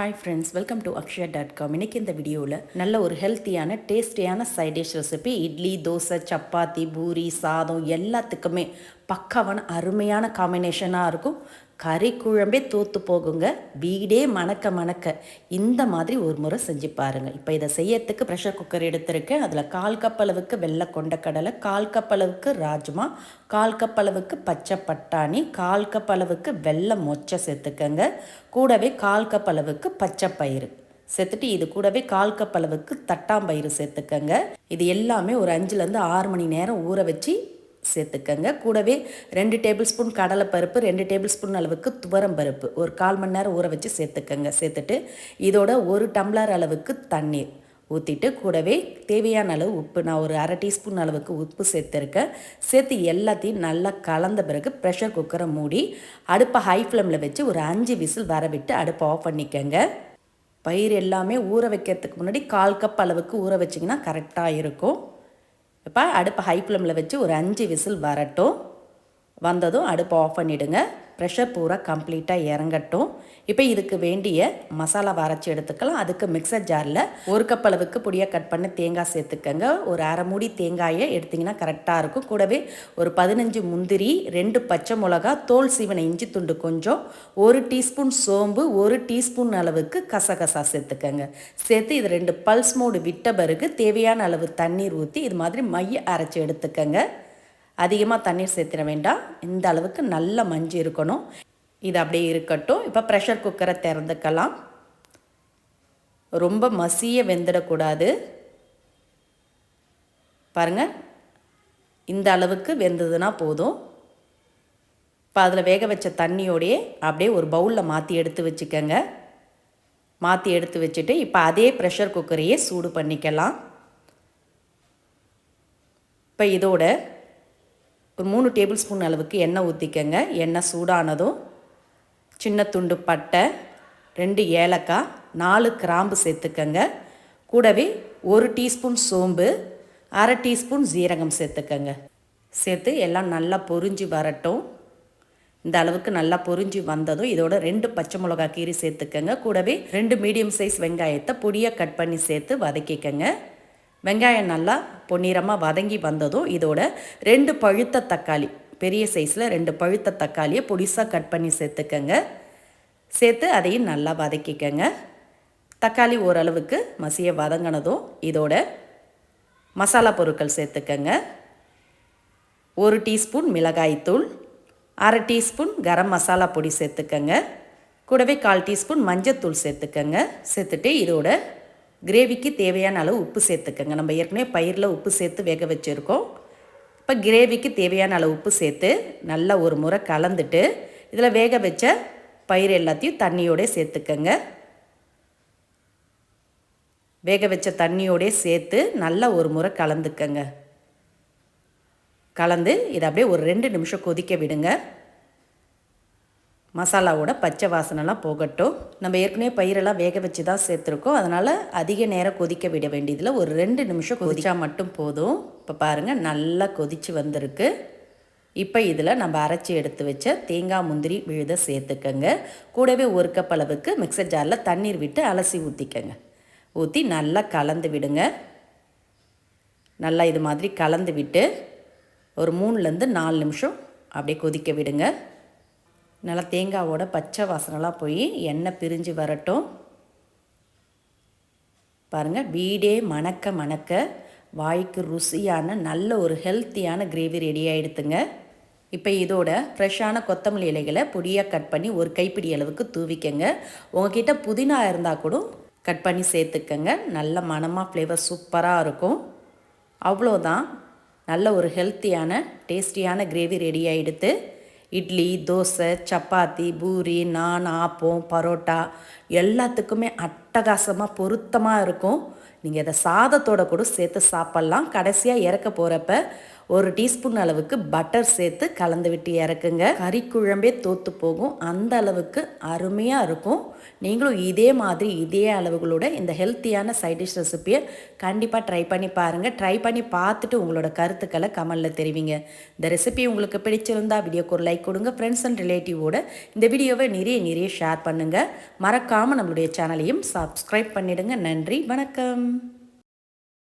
Hi friends welcome to Akshaya dot com இன்றைக்கி இந்த வீடியோவில் நல்ல ஒரு ஹெல்த்தியான டேஸ்டியான side dish recipe idli dosa chapati puri சாதம் எல்லாத்துக்குமே பக்காவான அருமையான காம்பினேஷனாக இருக்கும். கறி குழம்பே தூத்து போகுங்க. வீடே மணக்க மணக்க. இந்த மாதிரி ஒரு முறை செஞ்சு பாருங்கள் இப்போ இதை செய்யறதுக்கு ப்ரெஷர் குக்கர் எடுத்திருக்கேன். அதில் கால் கப் அளவுக்கு வெள்ளை கடலை கால் கப் அளவுக்கு ராஜ்மா கால் கப் அளவுக்கு பச்சை பட்டாணி கால் கப் அளவுக்கு வெள்ளை மொச்சை சேர்த்துக்கங்க. கூடவே கால் கப் அளவுக்கு பச்சை பயிறு. சேர்த்துட்டு இது கூடவே கால் கப் அளவுக்கு தட்டாம்பயிறு சேர்த்துக்கங்க. இது எல்லாமே ஒரு அஞ்சுலேருந்து ஆறு மணி நேரம் ஊற வச்சு சேர்த்துக்கங்க. கூடவே ரெண்டு டேபிள் ஸ்பூன் கடலைப்பருப்பு ரெண்டு டேபிள் ஸ்பூன் அளவுக்கு துவரம் பருப்பு. ஒரு கால் மணி நேரம் ஊற வச்சு சேர்த்துக்கங்க. சேர்த்துட்டு இதோட ஒரு டம்ளர் அளவுக்கு தண்ணீர் ஊற்றிட்டு கூடவே தேவையான அளவு உப்பு. நான் ஒரு அரை டீஸ்பூன் அளவுக்கு உப்பு சேர்த்துருக்கேன். சேர்த்து எல்லாத்தையும் நல்லா கலந்த பிறகு ப்ரெஷர் குக்கரை மூடி அடுப்பை ஹை ஃப்ளேமில் வச்சு ஒரு அஞ்சு விசில் வர விட்டு அடுப்பை ஆஃப் பண்ணிக்கங்க. பயிர் எல்லாமே ஊற வைக்கிறதுக்கு முன்னாடி கால் கப் அளவுக்கு ஊற வச்சிங்கன்னா கரெக்டாக இருக்கும். இப்போ அடுப்பை ஹை ஃப்ளேமில் வச்சு ஒரு அஞ்சு விசில் வரட்டும். வந்ததும் அடுப்பை ஆஃப் பண்ணிவிடுங்க ப்ரெஷர் பூரா கம்ப்ளீட்டாக இறங்கட்டும். இப்போ இதுக்கு வேண்டிய மசாலா வரைச்சி எடுத்துக்கலாம். அதுக்கு மிக்சர் ஜாரில் ஒரு கப் அளவுக்கு பொடியாக கட் பண்ண தேங்காய் சேர்த்துக்கங்க. ஒரு அரை மூடி தேங்காயை எடுத்திங்கன்னா கரெக்டாக இருக்கும். கூடவே ஒரு பதினஞ்சு முந்திரி ரெண்டு பச்சை மிளகா தோல் சீவனை இஞ்சி துண்டு கொஞ்சம் ஒரு டீஸ்பூன் சோம்பு ஒரு டீஸ்பூன் அளவுக்கு கசகசா சேர்த்துக்கங்க. சேர்த்து இது ரெண்டு பல்ஸ் மோடு விட்ட பிறகு தேவையான அளவு தண்ணீர் ஊற்றி இது மாதிரி மைய அரைச்சி எடுத்துக்கங்க. அதிகமாக தண்ணீர் சேர்த்திட வேண்டாம். இந்த அளவுக்கு நல்ல மஞ்சு இருக்கணும். இது அப்படியே இருக்கட்டும். இப்போ ப்ரெஷர் குக்கரை திறந்துக்கலாம். ரொம்ப மசிய வெந்துடக்கூடாது. பாருங்கள் இந்த அளவுக்கு வெந்ததுன்னா போதும். இப்போ அதில் வேக வச்ச தண்ணியோடையே அப்படியே ஒரு பவுலில் மாற்றி எடுத்து வச்சுக்கோங்க. மாற்றி எடுத்து வச்சுட்டு இப்போ அதே ப்ரெஷர் குக்கரையே சூடு பண்ணிக்கலாம். இப்போ இதோட ஒரு மூணு டேபிள் ஸ்பூன் அளவுக்கு எண்ணெய் ஊற்றிக்கங்க எண்ணெய் சூடானதும் சின்ன துண்டு பட்டை ரெண்டு ஏலக்காய் நாலு கிராம்பு சேர்த்துக்கங்க. கூடவே ஒரு டீஸ்பூன் சோம்பு அரை டீஸ்பூன் ஜீரகம் சேர்த்துக்கங்க. சேர்த்து எல்லாம் நல்லா பொரிஞ்சு வரட்டும். இந்த அளவுக்கு நல்லா பொரிஞ்சு வந்ததும் இதோட ரெண்டு பச்சை மிளகா கீரி சேர்த்துக்கங்க. கூடவே ரெண்டு மீடியம் சைஸ் வெங்காயத்தை பொடியாக கட் பண்ணி சேர்த்து வதக்கிக்கங்க. வெங்காயம் நல்லா பொன்னிறமாக வதங்கி வந்ததும் இதோட ரெண்டு பழுத்த தக்காளி பெரிய சைஸில் ரெண்டு பழுத்த தக்காளியை பொடிசாக கட் பண்ணி சேர்த்துக்கங்க. சேர்த்து அதையும் நல்லா வதக்கிக்கங்க. தக்காளி ஓரளவுக்கு மசிய வதங்கினதும் இதோட மசாலா பொருட்கள் சேர்த்துக்கங்க. ஒரு டீஸ்பூன் மிளகாய்த்தூள் அரை டீஸ்பூன் கரம் மசாலா பொடி சேர்த்துக்கங்க. கூடவே கால் டீஸ்பூன் மஞ்சத்தூள் சேர்த்துக்கங்க. சேர்த்துட்டு இதோட கிரேவிக்கு தேவையான அளவு உப்பு சேர்த்துக்கோங்க. நம்ம ஏற்கனவே பயிரில் உப்பு சேர்த்து வேக வச்சுருக்கோம். இப்போ கிரேவிக்கு தேவையான அளவு உப்பு சேர்த்து நல்லா ஒரு முறை கலந்துட்டு இதில் வேக வச்ச பயிர் எல்லாத்தையும் தண்ணியோட சேர்த்துக்கங்க. வேக வச்ச தண்ணியோட சேர்த்து நல்லா ஒரு முறை கலந்துக்கங்க. கலந்து இதை அப்படியே ஒரு ரெண்டு நிமிஷம் கொதிக்க விடுங்க. மசாலாவோட பச்சை வாசனைலாம் போகட்டும். நம்ம ஏற்கனவே பயிரெல்லாம் வேக வச்சு தான் சேர்த்துருக்கோம். அதனால் அதிக நேரம் கொதிக்க விட வேண்டியதில் ஒரு ரெண்டு நிமிஷம் கொதிச்சா மட்டும் போதும். இப்போ பாருங்கள் நல்லா கொதித்து வந்திருக்கு. இப்போ இதில் நம்ம அரைச்சி எடுத்து வச்ச தேங்காய் முந்திரி விழுத சேர்த்துக்கங்க. கூடவே ஒரு கப் அளவுக்கு மிக்சர் ஜாரில் தண்ணீர் விட்டு அலசி ஊற்றிக்கங்க ஊற்றி நல்லா கலந்து விடுங்க. நல்லா இது மாதிரி கலந்து விட்டு ஒரு மூணுலேருந்து நாலு நிமிஷம் அப்படியே கொதிக்க விடுங்க. நல்லா தேங்காவோட பச்சை வாசனைலாம் போய் எண்ணெய் பிரிஞ்சு வரட்டும். பாருங்கள் வீடே மணக்க மணக்க வாய்க்கு ருசியான நல்ல ஒரு ஹெல்த்தியான கிரேவி ரெடி ஆகிடுத்துங்க இப்போ இதோட ஃப்ரெஷ்ஷான கொத்தமல்லி இலைகளை பொடியாக கட் பண்ணி ஒரு கைப்பிடி அளவுக்கு தூவிக்கங்க. உங்ககிட்ட புதினா இருந்தால் கூட கட் பண்ணி சேர்த்துக்கங்க. நல்ல மனமாக ஃப்ளேவர் சூப்பராக இருக்கும். அவ்வளோதான் நல்ல ஒரு ஹெல்த்தியான டேஸ்டியான கிரேவி ரெடி ஆகிடுத்து இட்லி தோசை சப்பாத்தி பூரி நான் ஆப்பம் பரோட்டா எல்லாத்துக்குமே அட் அட்டகாசமாக பொருத்தமாக இருக்கும். நீங்கள் இதை சாதத்தோட கூட சேர்த்து சாப்பிட்லாம். கடைசியாக இறக்க போகிறப்ப ஒரு டீஸ்பூன் அளவுக்கு பட்டர் சேர்த்து கலந்து விட்டு இறக்குங்க. கறி குழம்பே தோற்று போகும். அந்த அளவுக்கு அருமையாக இருக்கும். நீங்களும் இதே மாதிரி இதே அளவுகளோட இந்த ஹெல்த்தியான சைட் டிஷ் ரெசிப்பியை கண்டிப்பாக ட்ரை பண்ணி பாருங்கள் ட்ரை பண்ணி பார்த்துட்டு உங்களோட கருத்துக்களை கமெண்டில் தெரிவிங்க. இந்த ரெசிபி உங்களுக்கு பிடிச்சிருந்தா வீடியோக்கு ஒரு லைக் கொடுங்க. ஃப்ரெண்ட்ஸ் அண்ட் ரிலேட்டிவோட இந்த வீடியோவை நிறைய நிறைய ஷேர் பண்ணுங்கள் மறக்காமல் நம்மளுடைய சேனலையும் சப்ஸ்கிரைப் பண்ணிடுங்க. நன்றி. வணக்கம்.